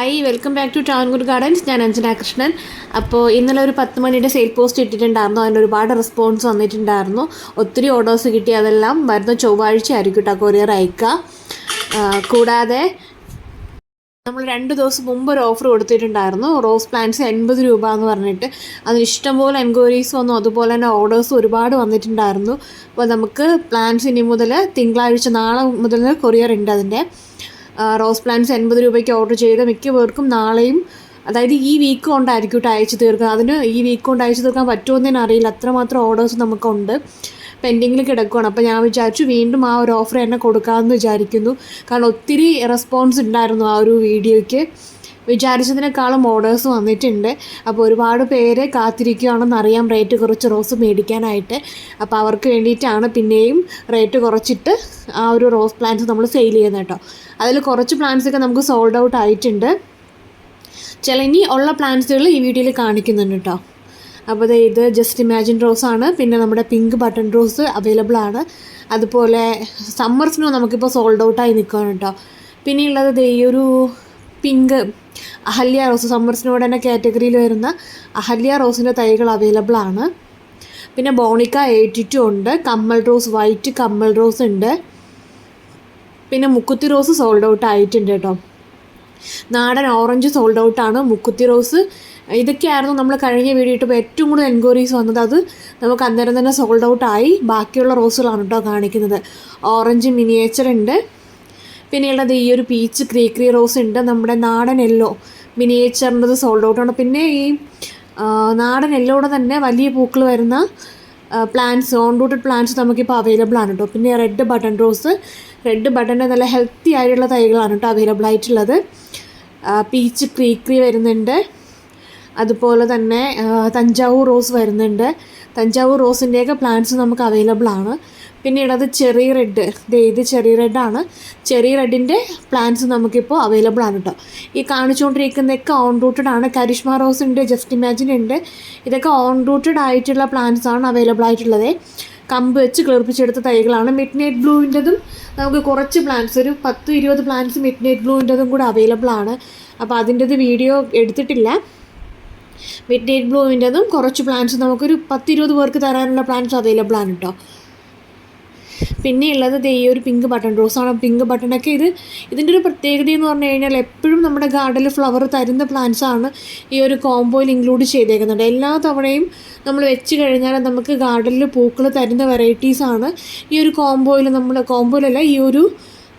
Hi welcome back to Travancore gardens ഞാൻ അഞ്ജന കൃഷ്ണൻ. അപ്പോൾ ഇന്നലെ ഒരു പത്ത് മണിയുടെ സെയിൽ പോസ്റ്റ് ഇട്ടിട്ടുണ്ടായിരുന്നു. അതിന് ഒരുപാട് റെസ്പോൺസ് വന്നിട്ടുണ്ടായിരുന്നു. ഒത്തിരി ഓർഡേഴ്സ് കിട്ടി. അതെല്ലാം വരുന്ന ചൊവ്വാഴ്ച ആയിരിക്കും കേട്ടോ കൊറിയർ അയക്കുക കൂടാതെ നമ്മൾ രണ്ട് ദിവസം മുമ്പ് ഒരു ഓഫർ കൊടുത്തിട്ടുണ്ടായിരുന്നു. റോസ് പ്ലാന്റ്സ് എൺപത് രൂപ എന്ന് പറഞ്ഞിട്ട്. അതിന് ഇഷ്ടംപോലെ എൻക്വയറീസ് വന്നു. അതുപോലെ തന്നെ ഓർഡേഴ്സ് ഒരുപാട് വന്നിട്ടുണ്ടായിരുന്നു. അപ്പോൾ നമുക്ക് പ്ലാന്റ്സ് ഇനി മുതൽ തിങ്കളാഴ്ച നാളെ മുതൽ കൊറിയർ ഉണ്ട് അതിന്റെ. റോസ് പ്ലാന്റ്സ് എൺപത് രൂപയ്ക്ക് ഓർഡർ ചെയ്ത് മിക്ക പേർക്കും നാളെയും അതായത് ഈ വീക്ക് കൊണ്ടായിരിക്കും അയച്ചു തീർക്കുക അതിന് ഈ വീക്ക് കൊണ്ട് അയച്ചു തീർക്കാൻ പറ്റുമെന്ന് തന്നെ അറിയില്ല. അത്രമാത്രം ഓർഡേഴ്സ് നമുക്കുണ്ട്. പെൻഡിങ്ങിൽ കിടക്കുകയാണ് അപ്പോൾ ഞാൻ വിചാരിച്ചു വീണ്ടും ആ ഒരു ഓഫർ തന്നെ കൊടുക്കാമെന്ന് വിചാരിക്കുന്നു. കാരണം ഒത്തിരി റെസ്പോൺസ് ഉണ്ടായിരുന്നു ആ ഒരു വീഡിയോയ്ക്ക്. വിചാരിച്ചതിനേക്കാളും ഓർഡേഴ്സ് വന്നിട്ടുണ്ട്. അപ്പോൾ ഒരുപാട് പേര് കാത്തിരിക്കുകയാണെന്ന് അറിയാം റേറ്റ് കുറച്ച് റോസ് മേടിക്കാനായിട്ട്. അപ്പോൾ അവർക്ക് വേണ്ടിയിട്ടാണ് പിന്നെയും റേറ്റ് കുറച്ചിട്ട് ആ ഒരു റോസ് പ്ലാന്റ്സ് നമ്മൾ സെയിൽ ചെയ്യുന്നത് കേട്ടോ. അതിൽ കുറച്ച് പ്ലാന്റ്സൊക്കെ നമുക്ക് സോൾഡ് ഔട്ട് ആയിട്ടുണ്ട്. ചില ഇനി ഉള്ള പ്ലാന്റ്സുകൾ ഈ വീഡിയോയിൽ കാണിക്കുന്നുണ്ട് കേട്ടോ. അപ്പോൾ ദേ ഇത് ജസ്റ്റ് ഇമാജിൻ റോസ് ആണ്. പിന്നെ നമ്മുടെ പിങ്ക് ബട്ടൺ റോസ് അവൈലബിൾ ആണ്. അതുപോലെ സമ്മർ സ്നോ നമുക്കിപ്പോൾ സോൾഡ് ഔട്ടായി നിൽക്കുകയാണ് കേട്ടോ. പിന്നെയുള്ളത് ദേ ഈ ഒരു പിങ്ക് അഹല്യ റോസ് സമ്മർ തന്നെ കാറ്റഗറിയിൽ വരുന്ന അഹല്യ റോസിന്റെ തൈകൾ അവൈലബിൾ ആണ്. പിന്നെ ബോണിക്ക എയ്റ്റി ടു ഉണ്ട് കമ്മൽ റോസ് വൈറ്റ് കമ്മൽ റോസ് ഉണ്ട്. പിന്നെ മുക്കുത്തി റോസ് സോൾഡ് ഔട്ട് ആയിട്ടുണ്ട് കേട്ടോ. നാടൻ ഓറഞ്ച് സോൾഡ് ഔട്ടാണ് മുക്കുത്തി റോസ്. ഇതൊക്കെയായിരുന്നു നമ്മൾ കഴിഞ്ഞ വീഡിയോ ഇട്ടപ്പോൾ ഏറ്റവും കൂടുതൽ എൻക്വയറീസ് വന്നത്. അത് നമുക്ക് അന്നേരം തന്നെ സോൾഡ് ഔട്ട് ആയി. ബാക്കിയുള്ള റോസുകളാണ് കേട്ടോ കാണിക്കുന്നത്. ഓറഞ്ച് മിനിയേച്ചർ ഉണ്ട്. പിന്നെയുള്ളത് ഈ ഒരു പീച്ച് ക്രീക്രി റോസ് ഉണ്ട്. നമ്മുടെ നാടൻ എല്ലോ മിനിയേച്ചറിന്റെത് സോൾഡ് ഔട്ടാണ് പിന്നെ ഈ നാടൻ എല്ലോടെ തന്നെ വലിയ പൂക്കൾ വരുന്ന പ്ലാന്റ്സ് ഓൺ റൂട്ടഡ് പ്ലാന്റ്സ് നമുക്കിപ്പോൾ അവൈലബിൾ ആണ് കേട്ടോ പിന്നെ റെഡ് ബട്ടൺ റോസ് റെഡ് ബട്ടന്റെ നല്ല ഹെൽത്തി ആയിട്ടുള്ള തൈകളാണ് കേട്ടോ അവൈലബിൾ ആയിട്ടുള്ളത്. പീച്ച് ക്രീക്രി വരുന്നുണ്ട്. അതുപോലെ തന്നെ തഞ്ചാവൂർ റോസ് വരുന്നുണ്ട്. തഞ്ചാവൂർ റോസിന്റെയൊക്കെ പ്ലാന്റ്സ് നമുക്ക് അവൈലബിൾ ആണ്. പിന്നീട് അത് ചെറിയ റെഡ്. ഇത് ചെറി റെഡാണ് ചെറിയ റെഡിന്റെ പ്ലാന്റ്സ് നമുക്കിപ്പോൾ അവൈലബിൾ ആണ് കേട്ടോ ഈ കാണിച്ചുകൊണ്ടിരിക്കുന്നതൊക്കെ ഓൺ റൂട്ടഡ് ആണ്. കരിഷ്മ റോസ് ഉണ്ട് ജസ്റ്റ് ഇമാജിൻ ഉണ്ട്. ഇതൊക്കെ ഓൺ റൂട്ടഡ് ആയിട്ടുള്ള പ്ലാന്റ്സ് ആണ് അവൈലബിൾ ആയിട്ടുള്ളത്. കമ്പ് വെച്ച് കിളിർപ്പിച്ചെടുത്ത തൈകളാണ് മിഡ് നൈറ്റ് ബ്ലൂവിന്റെതും നമുക്ക് കുറച്ച് പ്ലാന്റ്സ് ഒരു പത്ത് ഇരുപത് പ്ലാന്റ്സ് മിഡ് നൈറ്റ് ബ്ലൂവിന്റെതും കൂടെ അവൈലബിൾ ആണ്. അപ്പോൾ അതിന്റെത് വീഡിയോ എടുത്തിട്ടില്ല. മിഡ് നൈറ്റ് ബ്ലൂവിന്റെതും കുറച്ച് പ്ലാന്റ്സ് നമുക്കൊരു പത്തിരുപത് പേർക്ക് തരാനുള്ള പ്ലാന്റ്സ് അവൈലബിൾ ആണ് കേട്ടോ പിന്നെ ഉള്ളത് ഈ ഒരു പിങ്ക് ബട്ടൺ റോസ് ആണ്. പിങ്ക് ബട്ടണൊക്കെ ഇത് ഇതിന്റെ ഒരു പ്രത്യേകത എന്ന് പറഞ്ഞു കഴിഞ്ഞാൽ എപ്പോഴും നമ്മുടെ ഗാർഡനിൽ ഫ്ലവർ തരുന്ന പ്ലാന്റ്സ് ആണ് ഈ ഒരു കോംബോയിൽ ഇൻക്ലൂഡ് ചെയ്തേക്കുന്നുണ്ട് എല്ലാ തവണയും നമ്മൾ വെച്ച് കഴിഞ്ഞാൽ നമുക്ക് ഗാർഡനിൽ പൂക്കൾ തരുന്ന വെറൈറ്റീസാണ് ഈ ഒരു കോംബോയിൽ നമ്മുടെ കോംബോയിലല്ല ഈ ഒരു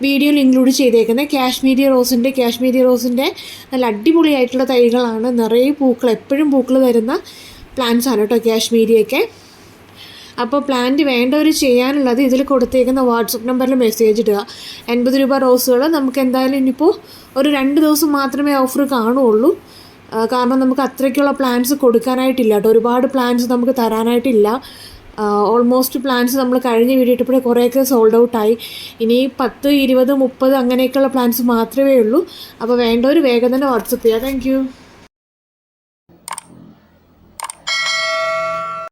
വീഡിയോയിൽ ഇൻക്ലൂഡ് ചെയ്തേക്കുന്നത്. കാശ്മീരി റോസിന്റെ കാശ്മീരി റോസിന്റെ നല്ല അടിപൊളിയായിട്ടുള്ള തൈകളാണ്. നിറയെ പൂക്കൾ എപ്പോഴും പൂക്കൾ തരുന്ന പ്ലാന്റ്സ് ആണ് കേട്ടോ കാശ്മീരിയൊക്കെ. അപ്പോൾ പ്ലാന്റ് വേണ്ടവർ ചെയ്യാനുള്ളത് ഇതിൽ കൊടുത്തേക്കുന്ന വാട്സപ്പ് നമ്പറിൽ മെസ്സേജ് ഇടുക. എൺപത് രൂപ റോസുകൾ. നമുക്ക് എന്തായാലും ഇനിയിപ്പോൾ ഒരു രണ്ട് ദിവസം മാത്രമേ ഓഫർ കാണുള്ളൂ ആ, കാരണം നമുക്ക് അത്രയ്ക്കുള്ള പ്ലാന്റ്സ് കൊടുക്കാനായിട്ടില്ല കേട്ടോ. ഒരുപാട് പ്ലാന്റ്സ് നമുക്ക് തരാനായിട്ടില്ല. ഓൾമോസ്റ്റ് പ്ലാൻസ് നമ്മൾ കഴിഞ്ഞ വീഡിയോ ഇട്ടപ്പോഴേ കുറേയൊക്കെ സോൾഡ് ഔട്ടായി ഇനി പത്ത് ഇരുപത് മുപ്പത് അങ്ങനെയൊക്കെയുള്ള പ്ലാൻസ് മാത്രമേ ഉള്ളൂ. അപ്പോൾ വേണ്ടവർ വേഗം തന്നെ വാട്സപ്പ് ചെയ്യുക താങ്ക്